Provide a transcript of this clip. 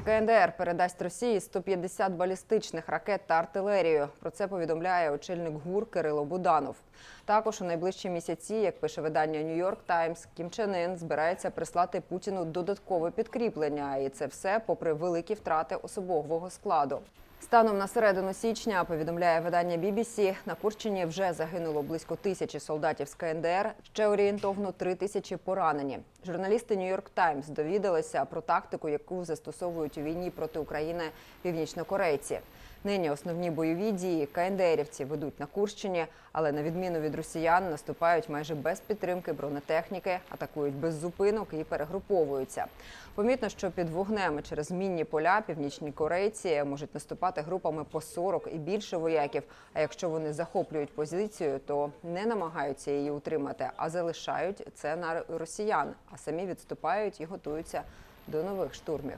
КНДР передасть Росії 150 балістичних ракет та артилерію. Про це повідомляє очільник ГУР Кирило Буданов. Також у найближчі місяці, як пише видання Нью-Йорк Таймс, Кім Чен Ін збирається прислати Путіну додаткове підкріплення, і це все попри великі втрати особового складу. Станом на середину січня повідомляє видання BBC, на Курщині вже загинуло близько тисячі солдатів з КНДР. Ще орієнтовно три тисячі поранені. Журналісти Нью-Йорк Таймс довідалися про тактику, яку застосовують у війні проти України північнокорейці. Нині основні бойові дії КНДРівці ведуть на Курщині, але на відміну від росіян наступають майже без підтримки бронетехніки, атакують без зупинок і перегруповуються. Помітно, що під вогнем через мінні поля північні корейці можуть наступати групами по 40 і більше вояків. А якщо вони захоплюють позицію, то не намагаються її утримати, а залишають це на росіян, а самі відступають і готуються до нових штурмів.